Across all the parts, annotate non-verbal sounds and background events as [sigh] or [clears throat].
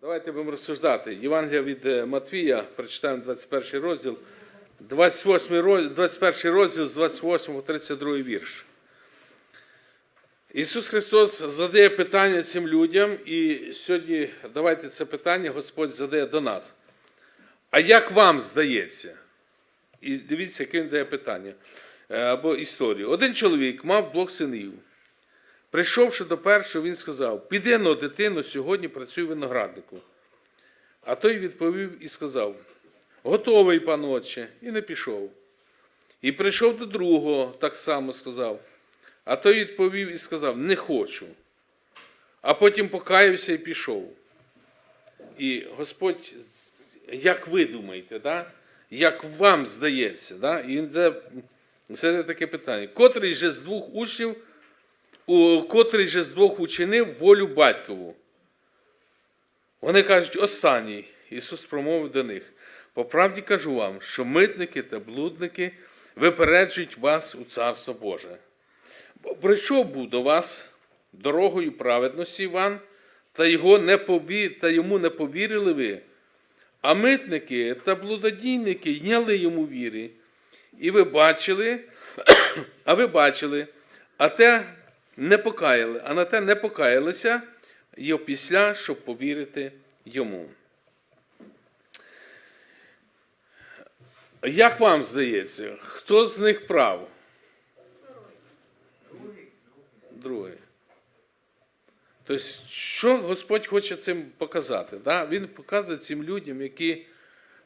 Давайте будемо розсуждати. Євангелія від е, Матвія, прочитаємо 21 розділ, 28 розділ, 21 розділ з 28 по 32 вірш. Ісус Христос задає питання цим людям, і сьогодні давайте це питання Господь задає до нас. А як вам здається? І дивіться, яке він дає питання е, або історію. Один чоловік мав двох синів. Прийшовши до першого, він сказав: Піди но, дитино, сьогодні працюй винограднику. А той відповів і сказав: Готовий, пан отче, і не пішов. І прийшов до другого, так само сказав. А той відповів і сказав: Не хочу. А потім покаявся і пішов. І Господь, як ви думаєте, да? як вам здається, да? і це, це таке питання. Котрий же з двох учнів у котрий же з двох учинив волю батькову. Вони кажуть, останній. Ісус промовив до них: по правді кажу вам, що митники та блудники випереджують вас у Царство Боже. Бо прийшов був до вас дорогою праведності Іван, та, його не пові... та йому не повірили ви. А митники та блудодійники йняли йому віри. І ви бачили, [coughs] а ви бачили, а те не покаяли, а на те не покаялися і опісля, щоб повірити йому. Як вам здається, хто з них прав? Другий. Тобто, що Господь хоче цим показати? Да? Він показує цим людям, які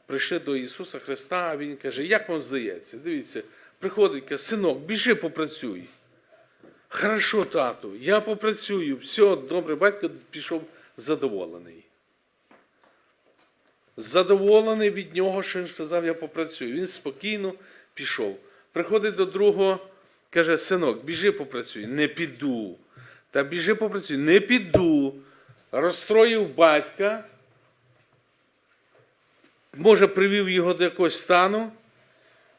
прийшли до Ісуса Христа, Він каже, як вам здається? Дивіться, приходить, каже, синок, біжи попрацюй. Хорошо, тату, я попрацюю. Все, добре, батько пішов задоволений. Задоволений від нього, що він сказав, я попрацюю. Він спокійно пішов. Приходить до другого, каже, синок, біжи попрацюй, не піду. Та біжи попрацюй, не піду. Розстроїв батька, може, привів його до якогось стану.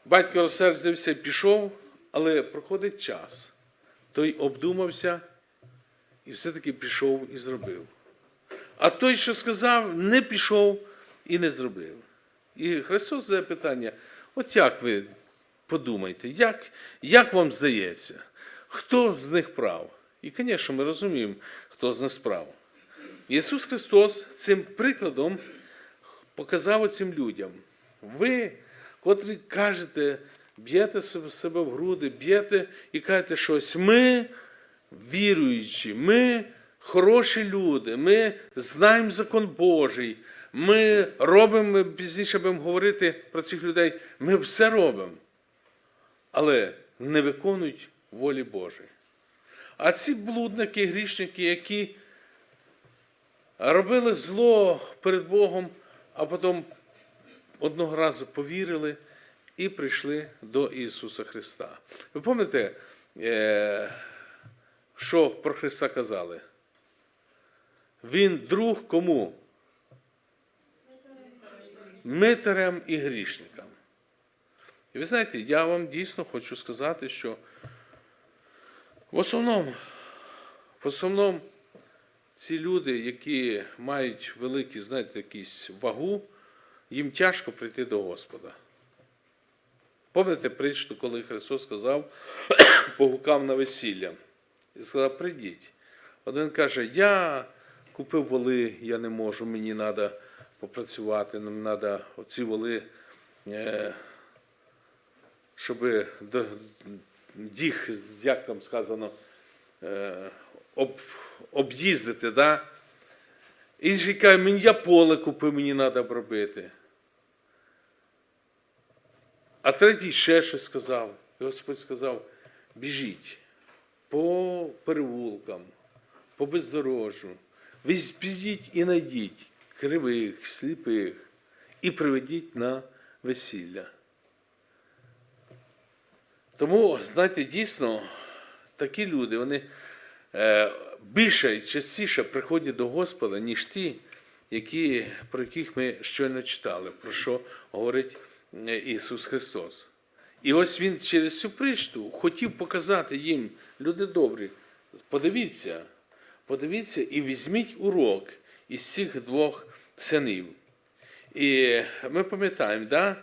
Батько розсердився і пішов, але проходить час. Той обдумався і все-таки пішов і зробив. А той, що сказав, не пішов і не зробив. І Христос задає питання: от як ви подумаєте, як, як вам здається, хто з них прав? І, звісно, ми розуміємо, хто з них прав. Ісус Христос цим прикладом показав цим людям. Ви, котрі кажете, б'єте себе в груди, б'єте і кажете щось. Ми віруючі, ми хороші люди, ми знаємо закон Божий, ми робимо, ми пізніше будемо говорити про цих людей, ми все робимо, але не виконують волі Божої. А ці блудники, грішники, які робили зло перед Богом, а потім одного разу повірили і прийшли до Ісуса Христа. Ви пам'ятаєте, е, що про Христа казали? Він друг кому? Митарям і грішникам. І ви знаєте, я вам дійсно хочу сказати, що в основному, в основному ці люди, які мають великі, знаєте, якісь вагу, їм тяжко прийти до Господа. Пам'ятаєте притчу, коли Христос сказав, [coughs] погукав на весілля. І сказав, прийдіть. Один каже, я купив воли, я не можу, мені треба попрацювати, нам треба оці воли, е, щоб їх, як там сказано, е, об, об'їздити. Да? Інший каже, я поле купив, мені треба обробити. А третій ще щось сказав. Господь сказав: біжіть по перевулкам, по бездорожжю. Ви підіть і найдіть кривих, сліпих і приведіть на весілля. Тому, знаєте, дійсно, такі люди, вони е, більше і частіше приходять до Господа, ніж ті, які, про яких ми щойно читали, про що говорить Ісус Христос. І ось Він через цю притчу хотів показати їм, люди добрі, подивіться, подивіться і візьміть урок із цих двох синів. І ми пам'ятаємо, да,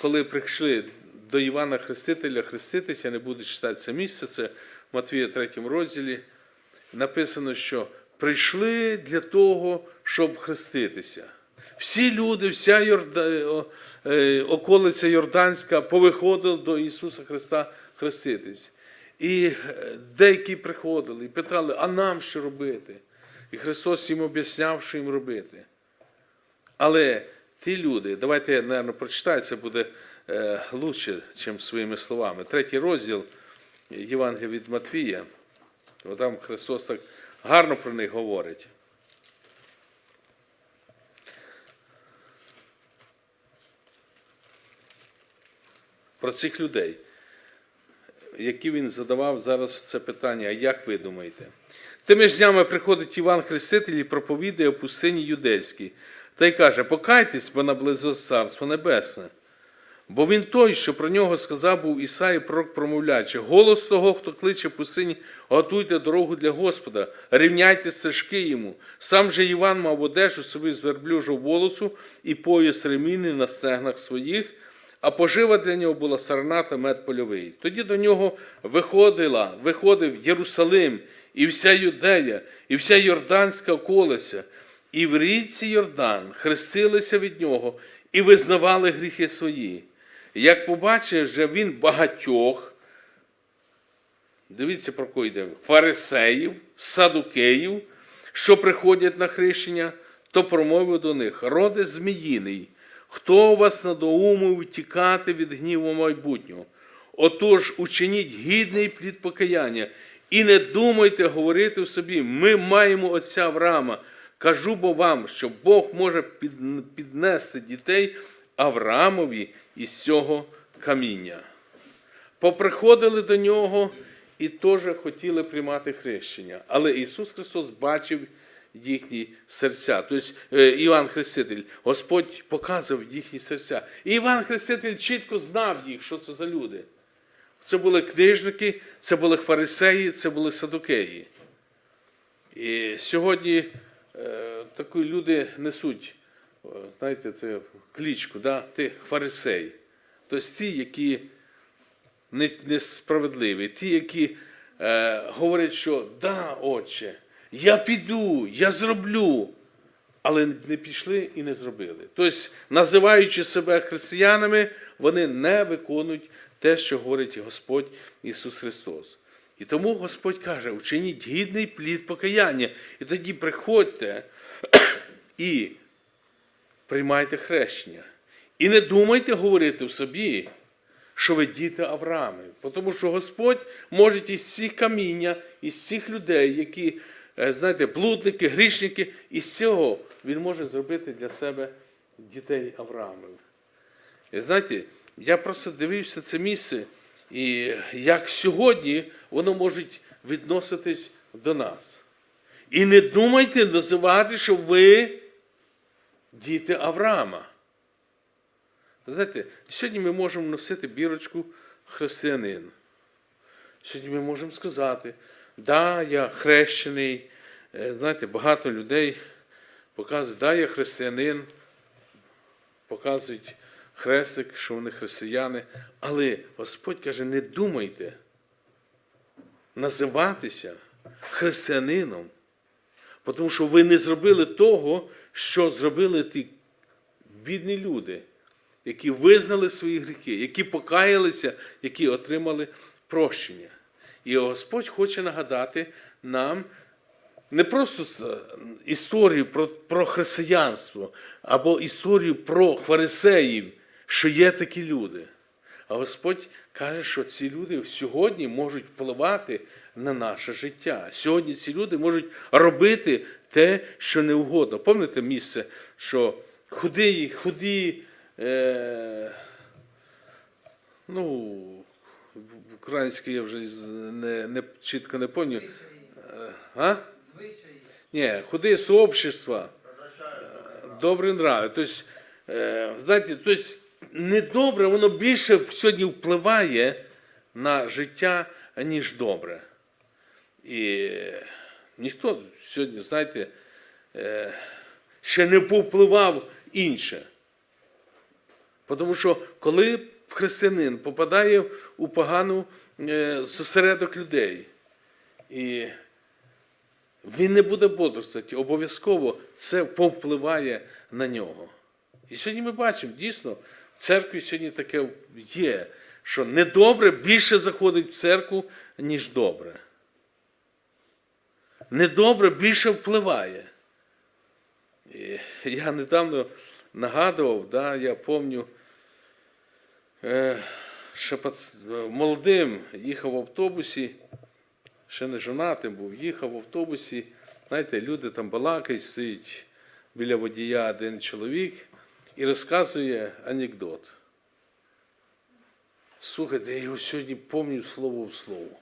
коли прийшли до Івана Хрестителя хреститися, не буду читати це місце, це в Матвія 3 розділі, написано, що прийшли для того, щоб хреститися. Всі люди, вся Йорда... е, околиця Йорданська повиходили до Ісуса Христа хреститись. І е, деякі приходили і питали, а нам що робити? І Христос їм об'ясняв, що їм робити. Але ті люди, давайте я, мабуть, прочитаю, це буде е, лучше, ніж своїми словами. Третій розділ Євангелія від Матвія. От Там Христос так гарно про них говорить. Про цих людей, які він задавав зараз це питання, а як ви думаєте? Тими ж днями приходить Іван Хреститель і проповідує в пустині юдейській, та й каже: Покайтесь, бо наблизилось Царство Небесне. Бо він той, що про нього сказав був Ісаї, пророк промовляючи, голос того, хто кличе пустині, готуйте дорогу для Господа, рівняйте стежки йому. Сам же Іван мав одежу собі з верблюжого волосу і пояс ремінний на стегнах своїх, а пожива для нього була сарна та мед польовий. Тоді до нього виходила, виходив Єрусалим, і вся Юдея, і вся Йорданська околиця, і в річці Йордан хрестилися від нього і визнавали гріхи свої. Як побачив вже він багатьох, дивіться про кого йде, фарисеїв, садукеїв, що приходять на хрещення, то промовив до них: роде зміїний, хто вас надоумив тікати від гніву майбутнього? Отож, учиніть гідний плід покаяння, і не думайте говорити в собі, ми маємо отця Авраама. Кажу бо вам, що Бог може піднести дітей Авраамові із цього каміння. Поприходили до нього і теж хотіли приймати хрещення. Але Ісус Христос бачив їхні серця. Тобто е, Іван Хреститель, Господь показував їхні серця. І Іван Хреститель чітко знав їх, що це за люди. Це були книжники, це були фарисеї, це були садукеї. І сьогодні е, такі люди несуть, е, знаєте, це клічку, да? ти фарисей. Тобто ті, які несправедливі, ті, які е, говорять, що да, отче, я піду, я зроблю, але не пішли і не зробили. Тобто, називаючи себе християнами, вони не виконують те, що говорить Господь Ісус Христос. І тому Господь каже: учиніть гідний плід покаяння, і тоді приходьте [clears throat] і приймайте хрещення. І не думайте говорити в собі, що ви діти Авраами. Тому що Господь може із всіх каміння, із всіх людей, які, знаєте, блудники, грішники, із цього Він може зробити для себе дітей Авраамів. І знаєте, я просто дивився це місце, і як сьогодні воно може відноситись до нас. І не думайте називати, що ви діти Авраама. Знаєте, сьогодні ми можемо носити бірочку християнин. Сьогодні ми можемо сказати, да, я хрещений. Е, Знаєте, багато людей показують, да, я християнин, показують хрестик, що вони християни. Але Господь каже, не думайте називатися християнином, тому що ви не зробили того, що зробили ті бідні люди, які визнали свої гріхи, які покаялися, які отримали прощення. І Господь хоче нагадати нам не просто історію про, про християнство або історію про фарисеїв, що є такі люди. А Господь каже, що ці люди сьогодні можуть впливати на наше життя. Сьогодні ці люди можуть робити те, що не угодно. Пам'ятаєте місце, що худі, худі, е, ну, в українській я вже не, не, чітко не пам'ятаю. Е, А? Не, худые сообщества, добрі нрави. Тобто, знаєте, тобто, недобре, воно більше сьогодні впливає на життя, ніж добре. І ніхто сьогодні, знаєте, е, ще не повпливав інше. Тому що коли християнин попадає у погану е, зосередок людей, і він не буде бодрствувати, обов'язково це повпливає на нього. І сьогодні ми бачимо, дійсно, в церкві сьогодні таке є, що недобре більше заходить в церкву, ніж добре. Недобре більше впливає. І я недавно нагадував, да, я пам'ятаю, ще е, молодим їхав в автобусі, ще не жонатим був, їхав в автобусі. Знаєте, люди там балакають, стоїть біля водія один чоловік і розказує анекдот. Слухайте, я його сьогодні пам'ятаю слово в слово.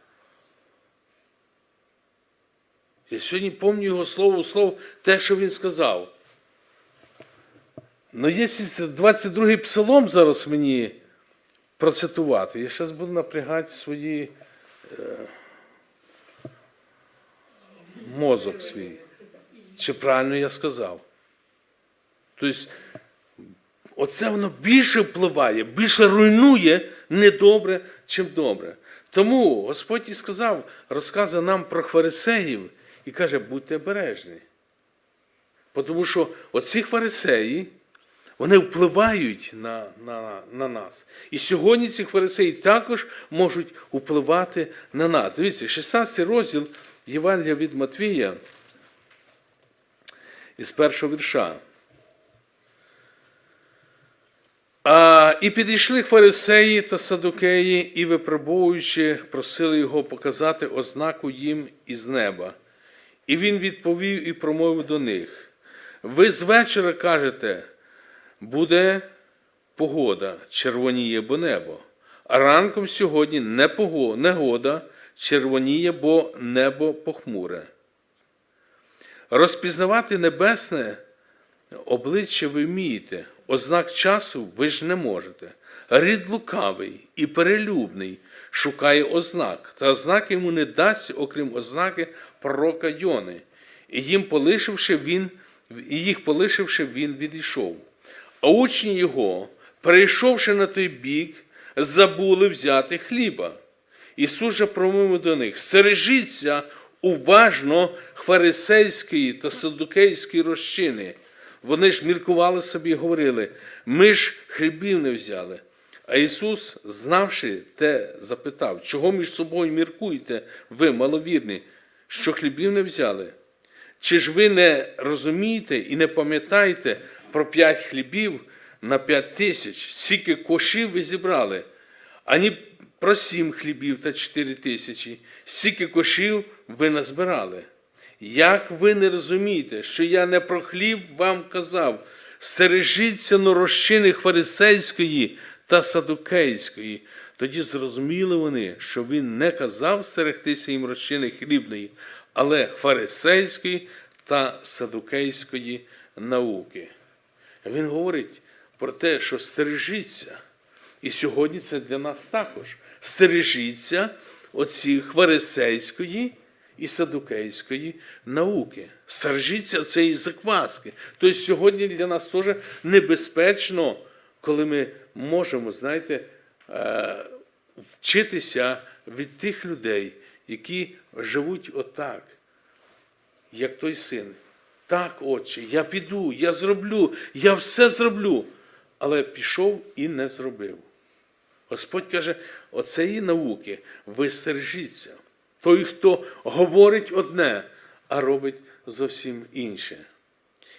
Я сьогодні пам'ятаю його слово в слово, те, що він сказав. Ну, якщо 22-й псалом зараз мені процитувати, я зараз буду напрягати свої е, мозок свій. Чи правильно я сказав? Тобто, оце воно більше впливає, більше руйнує недобре, чим добре. Тому Господь і сказав, розказує нам про фарисеїв і каже, будьте обережні. Тому що оці фарисеї, вони впливають на, на, на нас. І сьогодні ці фарисеї також можуть впливати на нас. Дивіться, 16 розділ Євангелія від Матвія із першого вірша. А, і підійшли фарисеї та садукеї, і випробовуючи, просили його показати ознаку їм із неба. І він відповів і промовив до них: Ви з вечора кажете, буде погода, червоніє бо небо. А ранком сьогодні негода, червоніє, бо небо похмуре. Розпізнавати небесне обличчя ви вмієте, ознак часу ви ж не можете. Рід лукавий і перелюбний шукає ознак, та ознак йому не дасть, окрім ознаки пророка Йони. І їм полишивши він, і їх полишивши, він відійшов. А учні його, перейшовши на той бік, забули взяти хліба. Ісус же промовив до них: стережіться уважно фарисейської та садукейської розчини. Вони ж міркували собі і говорили: ми ж хлібів не взяли. А Ісус, знавши те, запитав, чого між собою міркуєте, ви, маловірні, що хлібів не взяли? Чи ж ви не розумієте і не пам'ятаєте про п'ять хлібів на п'ять тисяч, скільки кошів ви зібрали, ані про сім хлібів та чотири тисячі, скільки кошів ви назбирали? Як ви не розумієте, що я не про хліб вам казав, стережіться норощини фарисейської та садукейської. Тоді зрозуміли вони, що він не казав стерегтися їм розчини хлібної, але фарисейської та садукейської науки. Він говорить про те, що стережіться. І сьогодні це для нас також. Стережіться оцих фарисейської і садукейської науки. Стережіться цієї закваски. Тобто сьогодні для нас теж небезпечно, коли ми можемо, знаєте, е, вчитися від тих людей, які живуть отак, як той син. Так, отче, я піду, я зроблю, я все зроблю. Але пішов і не зробив. Господь каже, оцеї науки ви стережіться. Той, хто говорить одне, а робить зовсім інше.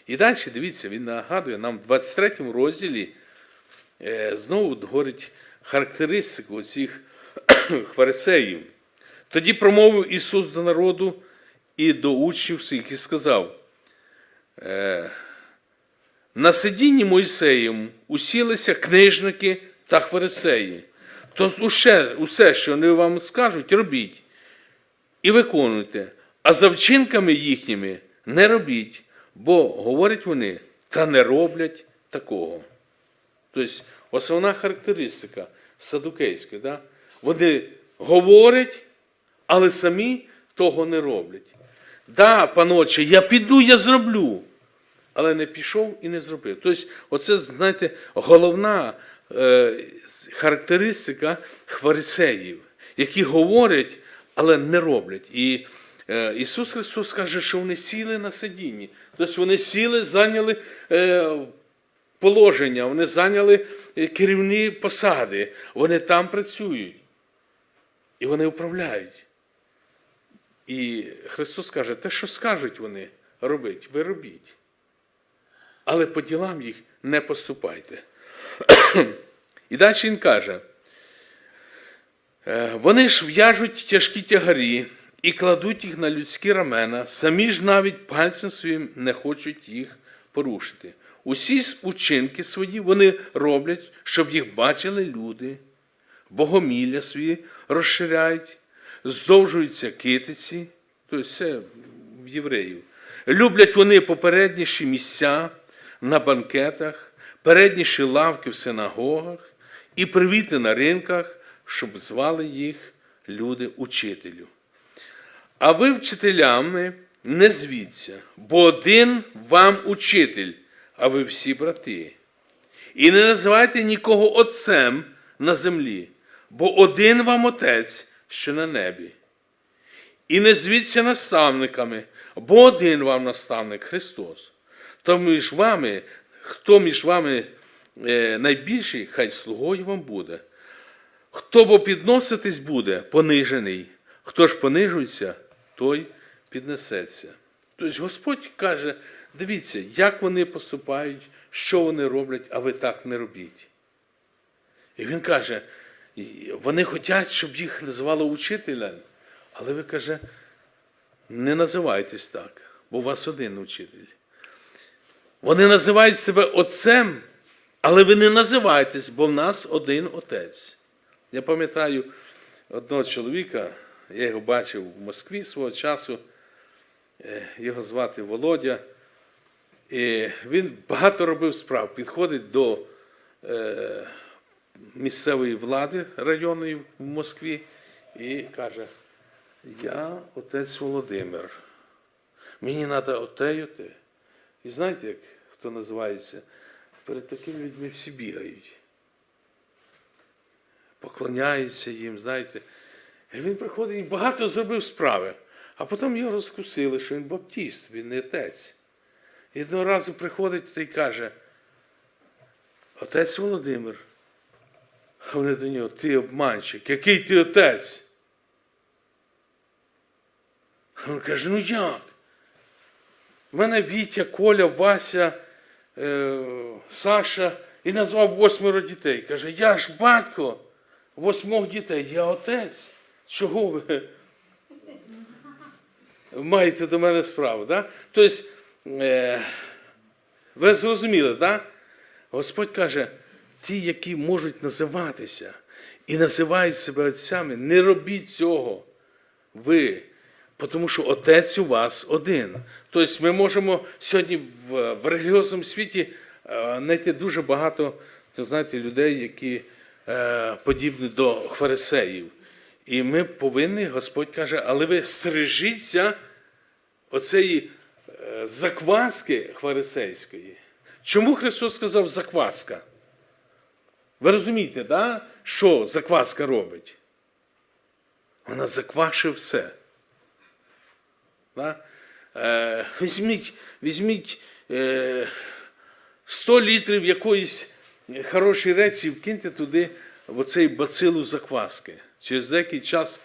І далі, дивіться, він нагадує нам в 23 розділі е, знову говорить характеристику цих [clears throat] фарисеїв. Тоді промовив Ісус до народу і до учнів своїх і сказав, на сидінні Мойсеєм усілися книжники та фарисеї. Тож усе, усе, що вони вам скажуть, робіть і виконуйте, а за вчинками їхніми не робіть, бо говорять вони, та не роблять такого. Тобто, основна характеристика садукейська, да? вони говорять, але самі того не роблять. Да, паноче, я піду, я зроблю. але не пішов і не зробив. Тобто, оце, знаєте, головна е, характеристика фарисеїв, які говорять, але не роблять. І е, Ісус Христос каже, що вони сіли на сидінні. Тобто вони сіли, зайняли е, положення, вони зайняли е, керівні посади, вони там працюють. І вони управляють. І Христос каже, те, що скажуть вони робить, ви робіть. Але по ділам їх не поступайте. [clears throat] І далі він каже: «Е, вони ж в'яжуть тяжкі тягарі і кладуть їх на людські рамена, самі ж навіть пальцем своїм не хочуть їх порушити. Усі учинки свої вони роблять, щоб їх бачили люди, богомілля свої розширяють, здовжуються китиці, тобто це в євреїв. Люблять вони попередніші місця на банкетах, передніші лавки в синагогах і привіти на ринках, щоб звали їх люди учителю. А ви вчителями не звіться, бо один вам учитель, а ви всі брати. І не називайте нікого отцем на землі, бо один вам отець, що на небі. І не звіться наставниками, бо один вам наставник Христос. То між вами, хто між вами е, найбільший, хай слугою вам буде. Хто бо підноситись буде, понижений, хто ж понижується, той піднесеться. Тобто Господь каже: дивіться, як вони поступають, що вони роблять, а ви так не робіть. І він каже, вони хочуть, щоб їх називали учителем, але ви каже, не називайтесь так, бо у вас один учитель. Вони називають себе отцем, але ви не називаєтесь, бо в нас один отець. Я пам'ятаю одного чоловіка, я його бачив в Москві свого часу, е, його звати Володя. І він багато робив справ, підходить до е, місцевої влади районної в Москві і каже: Я отець Володимир. Мені треба оте. І знаєте, як хто називається? Перед такими людьми всі бігають. Поклоняються їм, знаєте. І він приходить і багато зробив справи. А потім його розкусили, що він баптіст, він не отець. І одного разу приходить та й каже, отець Володимир. А вони до нього, ти обманщик, який ти отець? Він каже, ну як? У мене Вітя, Коля, Вася, е, Саша і назвав восьмеро дітей. Каже, я ж батько восьмох дітей, я отець. Чого ви маєте до мене справу? Да? Тобто, е, ви зрозуміли, так? Господь каже, ті, які можуть називатися і називають себе отцями, не робіть цього. Ви. Тому що Отець у вас один. Тобто ми можемо сьогодні в, в релігіозному світі е, знайти дуже багато то, знаєте, людей, які е, подібні до фарисеїв. І ми повинні, Господь каже, але ви стережіться оцеї е, закваски фарисейської. Чому Христос сказав закваска? Ви розумієте, да? що закваска робить? Вона заквашує все. Да? Е, візьміть візьміть е, 100 літрів якоїсь хорошої речі, вкиньте туди в оцей бацилу закваски. Через деякий час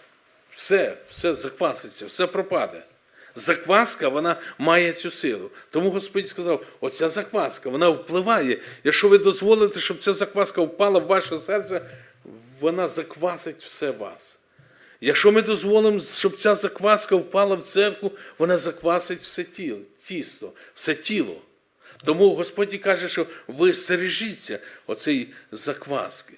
все, все закваситься, все пропаде. Закваска вона має цю силу. Тому Господь сказав: оця закваска, вона впливає. Якщо ви дозволите, щоб ця закваска впала в ваше серце, вона заквасить все вас. Якщо ми дозволимо, щоб ця закваска впала в церкву, вона заквасить все тіло, тісто, все тіло. Тому Господь каже, що ви стережіться оцеї закваски.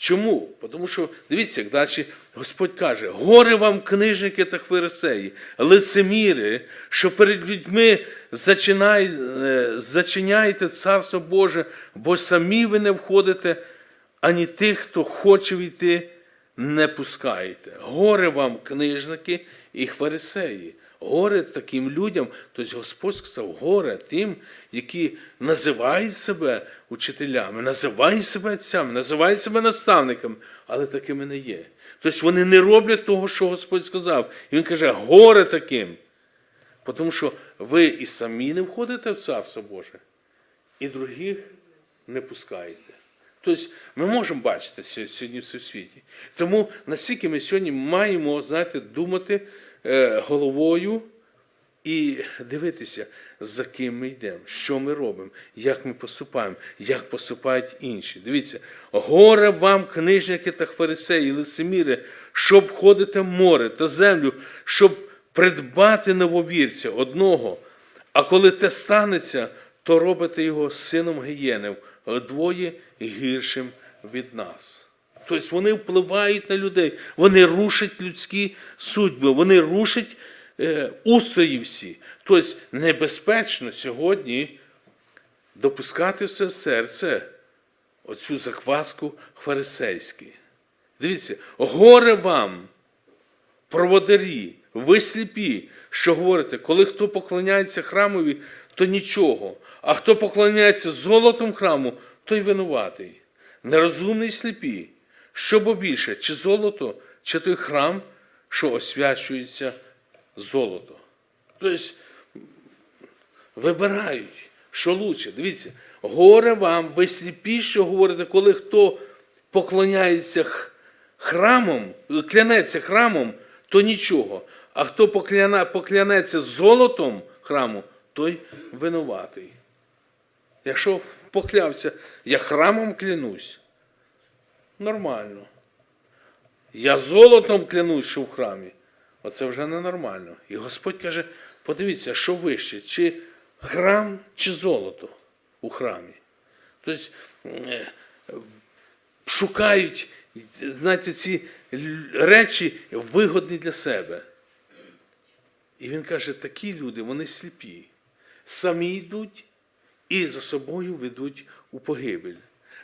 Чому? Тому що, дивіться, як далі Господь каже: горе вам, книжники та фарисеї, лицеміри, що перед людьми зачинай, е, зачиняєте Царство Боже, бо самі ви не входите, ані тих, хто хоче війти, не пускаєте. Горе вам, книжники і фарисеї. Горе таким людям, тобто Господь сказав, горе тим, які називають себе учителями, називають себе отцями, називають себе наставниками, але такими не є. Тобто вони не роблять того, що Господь сказав. І Він каже, горе таким. Тому що ви і самі не входите в Царство Боже, і других не пускаєте. Тобто ми можемо бачити сьо- сьогодні в світі. Тому настільки ми сьогодні маємо, знаєте, думати головою і дивитися, за ким ми йдемо, що ми робимо, як ми поступаємо, як поступають інші. Дивіться, горе вам, книжники та фарисеї, лицеміри, щоб ходите море та землю, щоб придбати нововірця одного. А коли те станеться, то робите його сином гієнів, вдвоє гіршим від нас. Тобто вони впливають на людей, вони рушать людські судьби, вони рушать е, устрої всі. Тобто небезпечно сьогодні допускати в це серце оцю закваску фарисейську. Дивіться, горе вам, проводарі, ви сліпі, що говорите, коли хто поклоняється храмові, то нічого, а хто поклоняється золотом храму, той винуватий. Нерозумний сліпі. Що бо більше, чи золото, чи той храм, що освячується золото. Тобто вибирають, що лучше. Дивіться, горе вам, ви сліпі, що говорите, коли хто поклоняється храмом, клянеться храмом, то нічого. А хто поклянеться золотом храму, той винуватий. Якщо поклявся, я храмом клянусь, нормально. Я золотом клянусь, що в храмі. Оце вже ненормально. І Господь каже: подивіться, що вище, чи храм, чи золото у храмі. Тобто е, шукають, знаєте, ці речі вигодні для себе. І він каже, такі люди, вони сліпі, самі йдуть і за собою ведуть у погибель.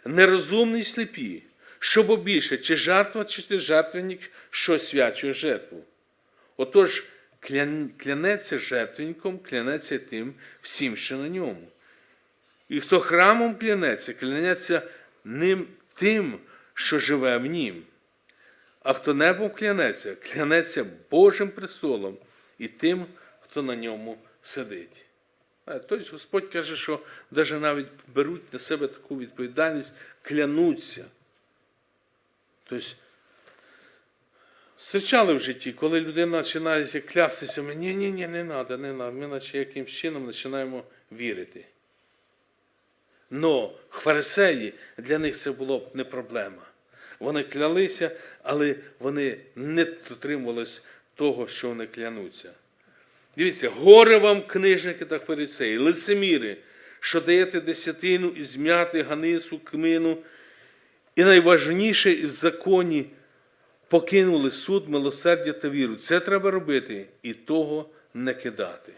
Нерозумні сліпі, що бо більше, чи жертва, чи жертвенник, що свячує жертву. Отож, клянеться жертвенником, клянеться тим всім, що на ньому. І хто храмом клянеться, клянеться ним тим, що живе в нім. А хто небом клянеться, клянеться Божим престолом і тим, хто на ньому сидить. Тобто Господь каже, що навіть беруть на себе таку відповідальність, клянуться. Тобто, зустрічали в житті, коли людина починає клястися, ні, ні, ні, не треба, не треба. Ми наче якимось чином починаємо вірити. Но фарисеї для них це було б не проблема. Вони клялися, але вони не дотримувались того, що вони клянуться. Дивіться, горе вам, книжники та фарисеї, лицеміри, що даєте десятину і зм'яти ганису, кмину, і найважніше і в законі покинули суд, милосердя та віру. Це треба робити і того не кидати.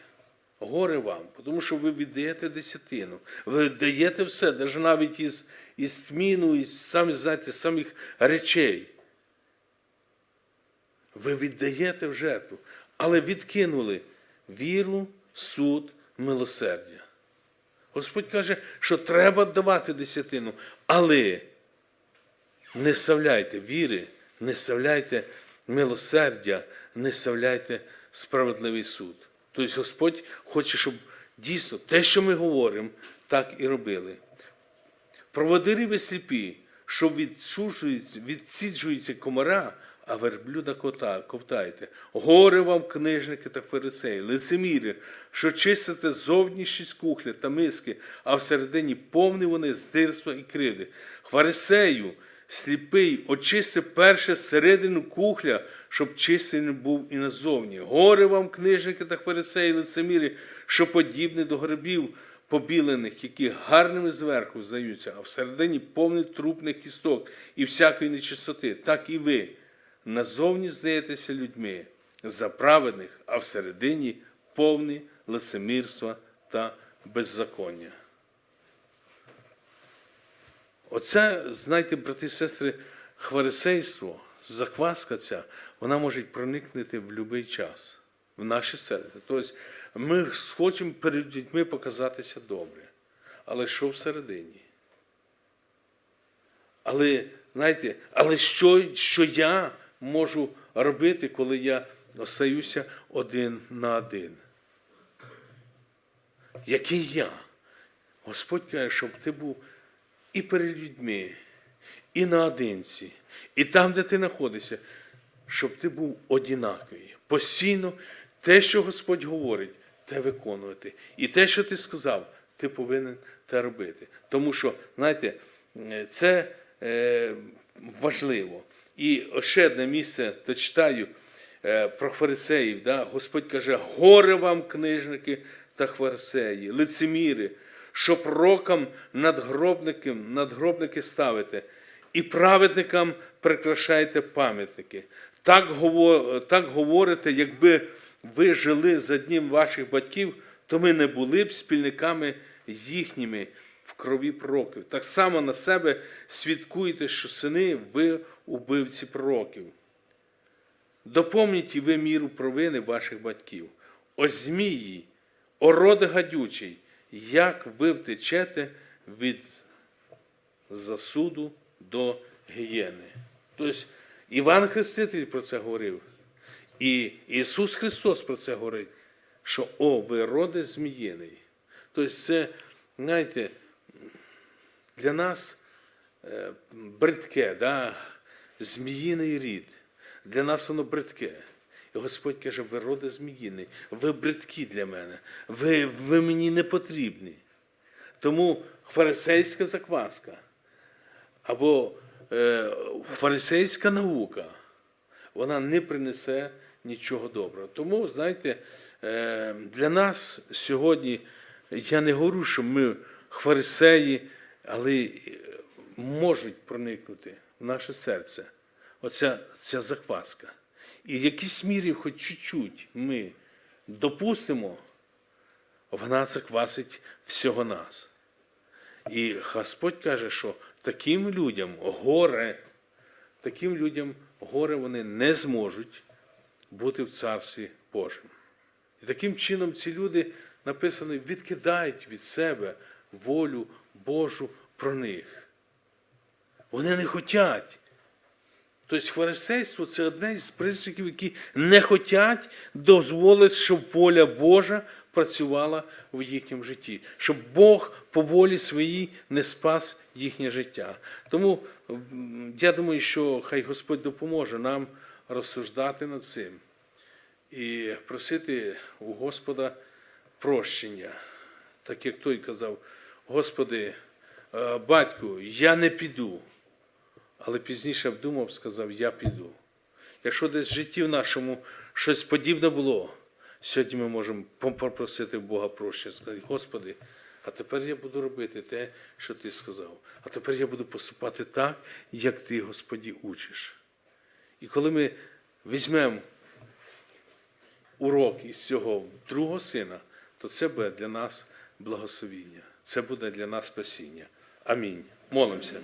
Горе вам, тому що ви віддаєте десятину, ви даєте все, навіть навіть із, із тміну, із самі, знаєте, самих речей. Ви віддаєте в жертву, але відкинули віру, суд, милосердя. Господь каже, що треба давати десятину, але не ставляйте віри, не ставляйте милосердя, не ставляйте справедливий суд. Тобто Господь хоче, щоб дійсно те, що ми говоримо, так і робили. Проводирі ви сліпі, що відсіджується комара, а верблюда кота, ковтаєте. Горе вам, книжники та фарисеї, лицеміри, що чистите зовнішність кухля та миски, а всередині повні вони здирства і криди. Фарисею, сліпий, очисти перше середину кухля, щоб чистий не був і назовні. Горе вам, книжники та фарисеї, лицеміри, що подібні до грибів побілених, які гарними зверху здаються, а всередині повні трупних кісток і всякої нечистоти, так і ви назовні здаєтеся людьми за праведних, а всередині повні лицемірства та беззаконня. Оце, знаєте, брати і сестри, хварисейство, закваска ця, вона може проникнути в будь-який час. в наше серце. Тобто ми хочемо перед дітьми показатися добре. Але що всередині? Але, знаєте, але що, що я можу робити, коли я остаюся один на один? Який я? Господь каже, щоб ти був і перед людьми, і наодинці, і там, де ти знаходишся, щоб ти був одинаковий. Постійно те, що Господь говорить, те виконувати. І те, що ти сказав, ти повинен те робити. Тому що, знаєте, е, це е, важливо. І ще одне місце дочитаю е, про фарисеїв. Да? Господь каже: горе вам, книжники та фарисеї, лицеміри, що пророкам надгробникам, надгробники ставите, і праведникам прикрашаєте пам'ятники. Так, так говорите, якби ви жили за днім ваших батьків, то ми не були б спільниками їхніми в крові пророків. Так само на себе свідкуєте, що сини ви убивці пророків. Допомніть і ви міру провини ваших батьків. О змії, о роде гадючий, як ви втечете від засуду до гієни. Тобто Іван Хреститель про це говорив. І Ісус Христос про це говорить, що о, ви роде зміїний. Тобто це, знаєте, для нас е, бридке, да? зміїний рід. Для нас воно бридке. І Господь каже, ви роде зміїний, ви бридкі для мене, ви, ви мені не потрібні. Тому фарисейська закваска або е, фарисейська наука, вона не принесе нічого доброго. Тому, знаєте, е, для нас сьогодні, я не говорю, що ми фарисеї, але можуть проникнути в наше серце. Оця ця закваска. І в якійсь мірі, хоч чуть-чуть, ми допустимо, вона заквасить всього нас. І Господь каже, що таким людям горе, таким людям горе вони не зможуть бути в Царстві Божому. І таким чином ці люди написано відкидають від себе волю Божу про них. Вони не хочуть. Тобто фарисейство це одне із признаків, які не хочуть дозволити, щоб воля Божа працювала в їхньому житті, щоб Бог по волі своїй не спас їхнє життя. Тому я думаю, що хай Господь допоможе нам розсуждати над цим і просити у Господа прощення, так як той казав: Господи, е, батьку, я не піду. Але пізніше обдумав, сказав, я піду. Якщо десь в житті в нашому щось подібне було, сьогодні ми можемо попросити в Бога прощення, сказати, Господи, а тепер я буду робити те, що Ти сказав. А тепер я буду поступати так, як Ти, Господі, учиш. І коли ми візьмемо урок із цього другого сина, то це буде для нас благословіння. Це буде для нас спасіння. Амінь. Молимося.